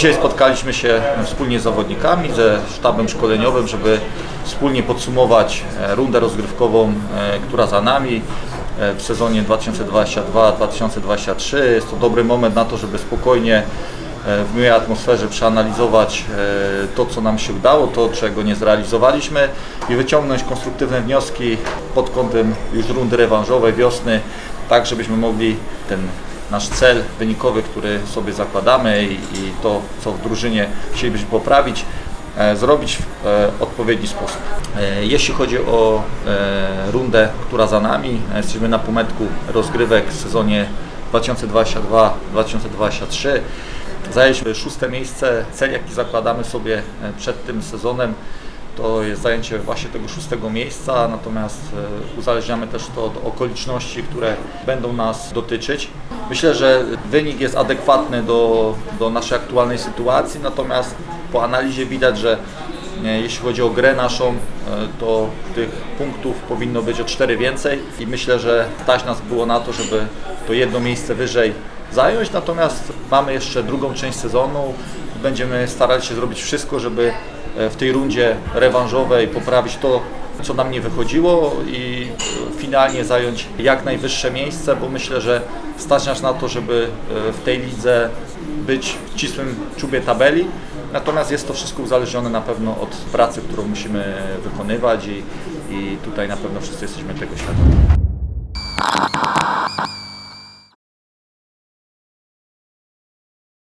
Dzisiaj spotkaliśmy się wspólnie z zawodnikami, ze sztabem szkoleniowym, żeby wspólnie podsumować e, rundę rozgrywkową, e, która za nami e, w sezonie 2022-2023. Jest to dobry moment na to, żeby spokojnie w miłej atmosferze przeanalizować to, co nam się udało, to, czego nie zrealizowaliśmy i wyciągnąć konstruktywne wnioski pod kątem już rundy rewanżowej wiosny, tak żebyśmy mogli ten nasz cel wynikowy, który sobie zakładamy i, i to, co w drużynie chcielibyśmy poprawić, e, zrobić w e, odpowiedni sposób. E, Jeśli chodzi o rundę, która za nami, jesteśmy na półmetku rozgrywek w sezonie 2022-2023. Zajęliśmy szóste miejsce. Cel, jaki zakładamy sobie przed tym sezonem, to jest zajęcie właśnie tego szóstego miejsca, natomiast e, uzależniamy też to od okoliczności, które będą nas dotyczyć. Myślę, że wynik jest adekwatny do, do naszej aktualnej sytuacji, natomiast po analizie widać, że e, jeśli chodzi o grę naszą, e, to tych punktów powinno być o 4 więcej i myślę, że stać nas było na to, żeby to jedno miejsce wyżej zająć, natomiast mamy jeszcze drugą część sezonu. Będziemy starali się zrobić wszystko, żeby w tej rundzie rewanżowej poprawić to, co nam nie wychodziło i e, finalnie zająć jak najwyższe miejsce, bo myślę, że stać nas na to, żeby e, w tej lidze być w ścisłym czubie tabeli. Natomiast jest to wszystko uzależnione na pewno od pracy, którą musimy wykonywać i, i tutaj na pewno wszyscy jesteśmy tego świadomi.